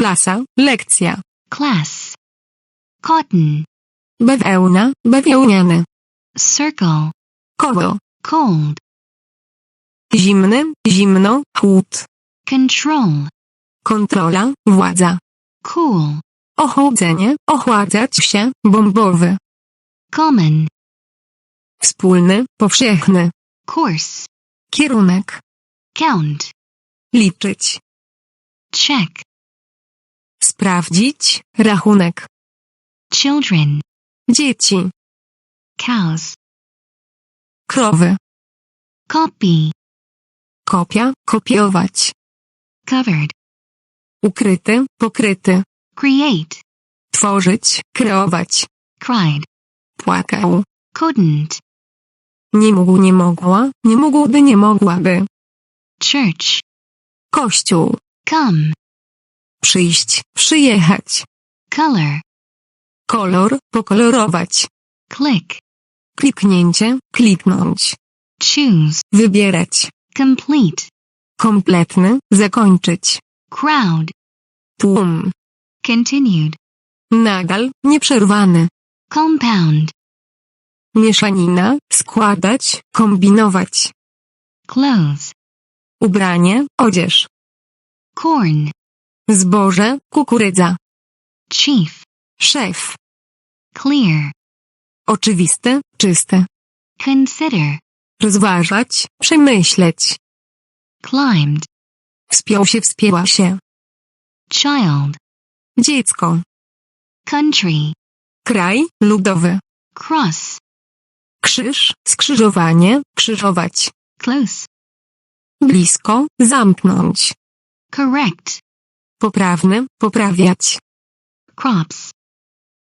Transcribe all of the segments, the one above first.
klasa, lekcja, class. Cotton, bawełna, bawełniany, circle, koło, cold, zimny, zimno, chłód, control, kontrola, władza, cool, ochłodzenie, ochładzać się, bombowy, common, wspólny, powszechny, course, kierunek, count, liczyć, check, sprawdzić, rachunek, children, dzieci, cows, krowy, copy, kopia, kopiować, covered, ukryty, pokryty, create, tworzyć, kreować, cried, płakał, couldn't, nie mógł, nie mogła, nie mógłby, nie mogłaby, church, kościół, come, przyjść, przyjechać, color, kolor, pokolorować, click, kliknięcie, kliknąć, choose, wybierać, complete, kompletny, zakończyć, crowd, tłum, continued, nadal, nieprzerwany, compound, mieszanina, składać, kombinować, clothes, ubranie, odzież, corn, zboże, kukurydza, chief, szef, clear, oczywiste, czyste, consider, rozważać, przemyśleć, climbed, wspiął się, wspięła się, child, dziecko, country, kraj, ludowy, cross, krzyż, skrzyżowanie, krzyżować, close, blisko, zamknąć, correct, poprawny, poprawiać, crops,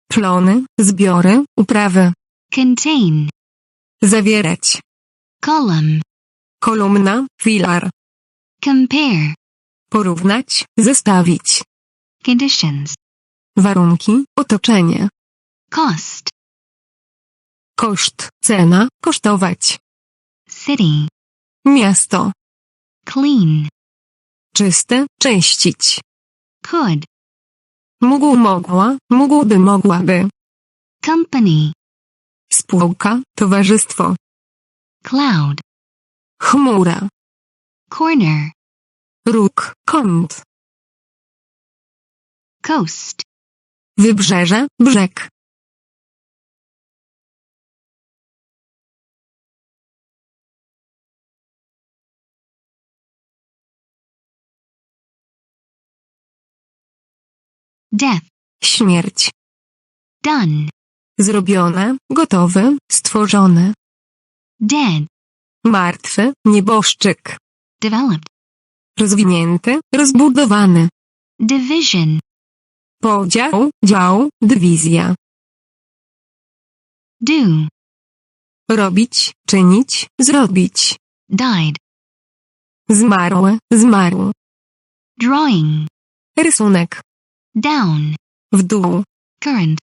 plony, zbiory, uprawy, contain, zawierać, column, kolumna, filar, compare, porównać, zestawić, conditions, warunki, otoczenie, cost, koszt, cena, kosztować, city, miasto, clean, czyste, czyścić, could, mógł, mogła, mógłby, mogłaby, company, spółka, towarzystwo, cloud, chmura, corner, róg, kąt, coast, wybrzeże, brzeg, death, śmierć, done, zrobione, gotowy, stworzony, dead, martwy, nieboszczyk, developed, rozwinięty, rozbudowany, division, podział, dział, dywizja, do, robić, czynić, zrobić, died, zmarły, zmarł, drawing, rysunek, down, w dół, current,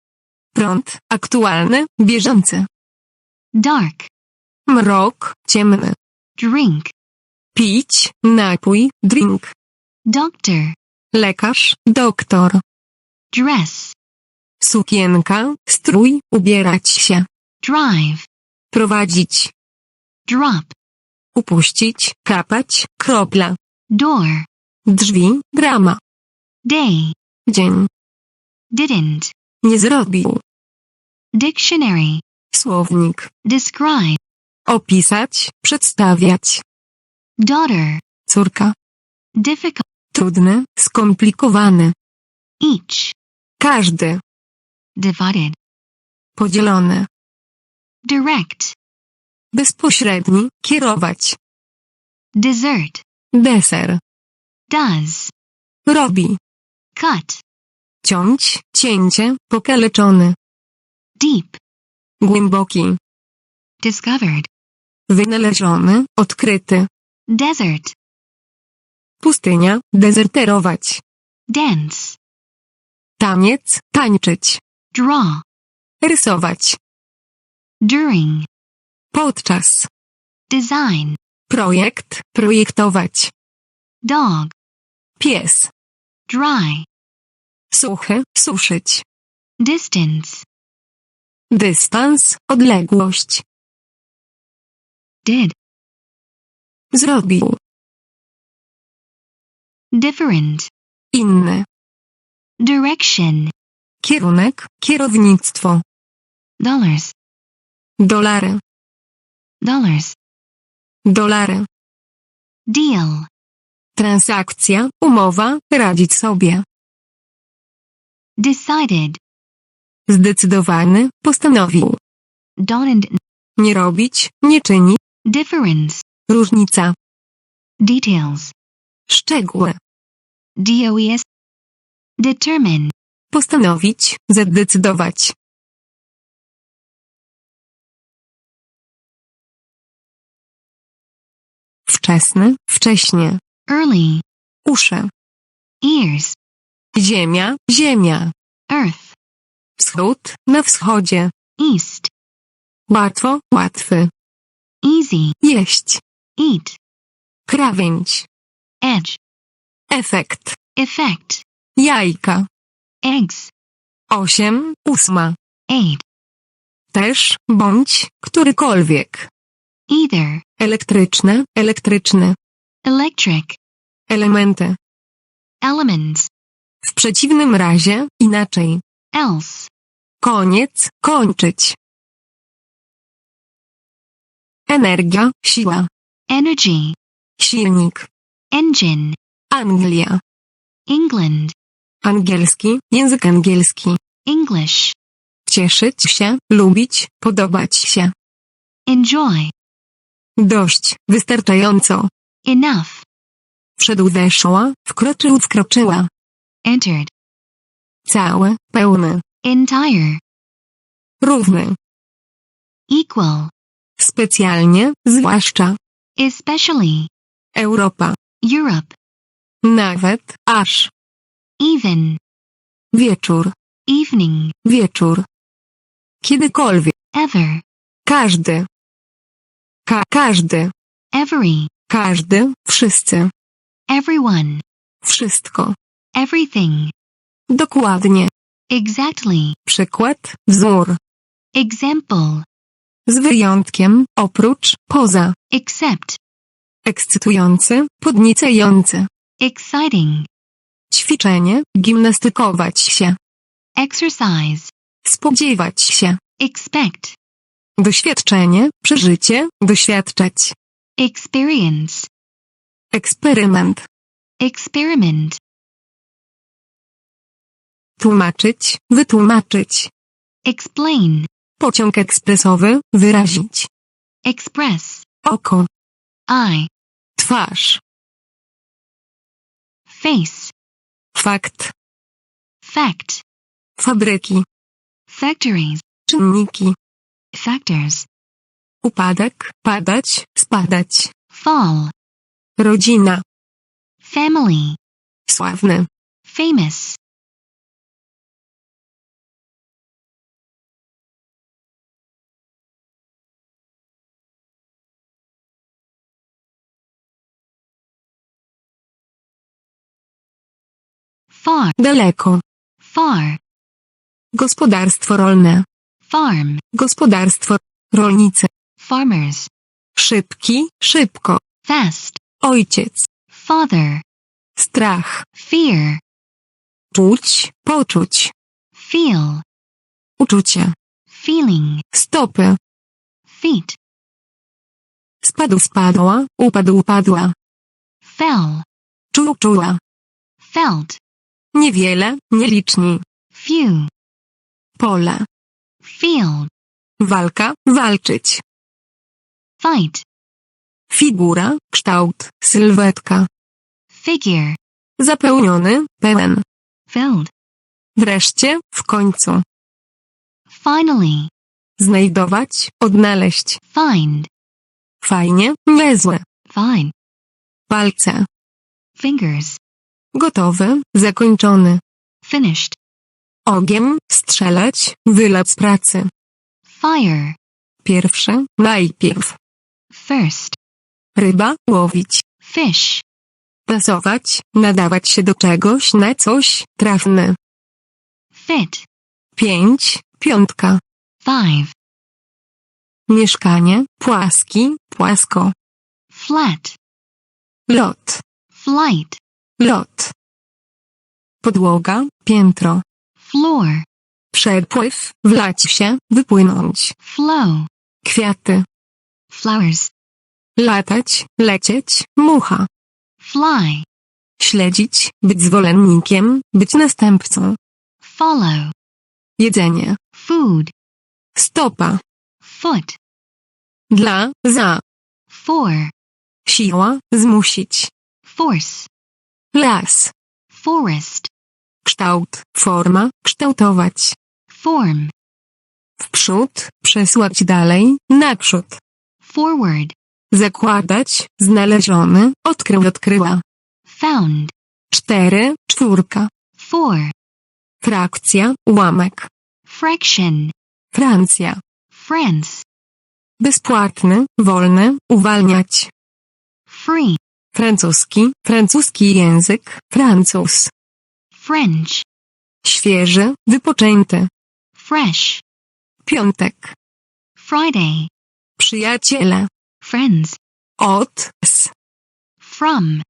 prąd, aktualny, bieżący, dark, mrok, ciemny, drink, pić, napój, drink, doctor, lekarz, doktor, dress, sukienka, strój, ubierać się, drive, prowadzić, drop, upuścić, kapać, kropla, door, drzwi, brama, day, dzień, didn't, nie zrobił, dictionary, słownik, describe, opisać, przedstawiać, daughter, córka, difficult, trudny, skomplikowany, each, każdy, divided, podzielony, direct, bezpośredni, kierować, dessert, deser, does, robi, cut, ciąć, cięcie, pokaleczony, deep, głęboki, discovered, wynaleziony, odkryty, desert, pustynia, dezerterować, dance, taniec, tańczyć, draw, rysować, during, podczas, design, projekt, projektować, dog, pies, dry, Suchy, suszyć. Distance. Dystans, odległość. Did. Zrobił. Different. Inny. Direction. Kierunek, kierownictwo. Dollars. Dolary. Dollars. Dolary. Deal. Transakcja, umowa, radzić sobie. Decided. Zdecydowany, postanowił. Don't. Nie robić, nie czyni. Difference. Różnica. Details. Szczegóły. DOES. Determine. Postanowić, zadecydować. Wczesny, wcześnie. Early. Uszy. Ears. Ziemia, ziemia. Earth. Wschód, na wschodzie. East. Łatwo, łatwy. Easy. Jeść. Eat. Krawędź. Edge. Efekt. Effect. Jajka. Eggs. Osiem, ósma. Eight. Też, bądź, którykolwiek. Either. Elektryczne, elektryczny. Electric. Elementy. Elements. W przeciwnym razie, inaczej. Else. Koniec, kończyć. Energia, siła. Energy. Silnik. Engine. Anglia. England. Angielski, język angielski. English. Cieszyć się, lubić, podobać się. Enjoy. Dość, wystarczająco. Enough. Wszedł weszła, wkroczył wkroczyła. Entered. Cały, pełny. Entire. Równy. Equal. Specjalnie, zwłaszcza. Especially. Europa. Europe. Nawet, aż. Even. Wieczór. Evening. Wieczór. Kiedykolwiek. Ever. Każdy. Ka każdy. Every. Każdy, wszyscy. Everyone. Wszystko. Everything. Dokładnie. Exactly. Przykład, wzór. Example. Z wyjątkiem, oprócz, poza. Except. Ekscytujący, podniecający. Exciting. Ćwiczenie, gimnastykować się. Exercise. Spodziewać się. Expect. Doświadczenie, przeżycie, doświadczać. Experience. Eksperyment. Experiment. Tłumaczyć, wytłumaczyć. Explain. Pociąg ekspresowy, wyrazić. Express. Oko. Eye. Twarz. Face. Fakt. Fact. Fabryki. Factories. Czynniki. Factors. Upadek, padać, spadać. Fall. Rodzina. Family. Sławny. Famous. Far. Daleko. Far. Gospodarstwo rolne. Farm. Gospodarstwo. Rolnicy. Farmers. Szybki, szybko. Fast. Ojciec. Father. Strach. Fear. Czuć, poczuć. Feel. Uczucie. Feeling. Stopy. Feet. Spadł, spadła. Upadł, upadła. Fell. Czuł, czuła. Felt. Niewiele, nieliczni. Few. Pole. Field. Walka, walczyć. Fight. Figura, kształt, sylwetka. Figure. Zapełniony, pełen. Filled. Wreszcie, w końcu. Finally. Znajdować, odnaleźć. Find. Fajnie, niezłe. Fine. Palce. Fingers. Gotowy, zakończony. Finished. Ogiem, strzelać, wylot z pracy. Fire. Pierwsze, najpierw. First. Ryba, łowić. Fish. Pasować, nadawać się do czegoś na coś, trafny. fit, pięć, piątka. five, Mieszkanie, płaski, płasko. flat, Lot, flight, lot. Podłoga, piętro. floor, Przepływ, wlać się, wypłynąć. flow, Kwiaty, flowers, latać, lecieć, mucha. fly, Śledzić, być zwolennikiem, być następcą. follow, Jedzenie, food, stopa. foot, Dla, za. for, Siła, zmusić. force, Las, forest, kształt, forma, kształtować. form, W przód, przesłać dalej, naprzód. forward, Zakładać, znaleziony, odkrył, odkryła. found, Cztery, czwórka. four, Frakcja, ułamek. fraction, Francja. France, Bezpłatny, wolny, uwalniać. free, Francuski, francuski język, Francuz. French, Świeży, wypoczęty. fresh, Piątek. Friday, Przyjaciele. friends, Od, s. from,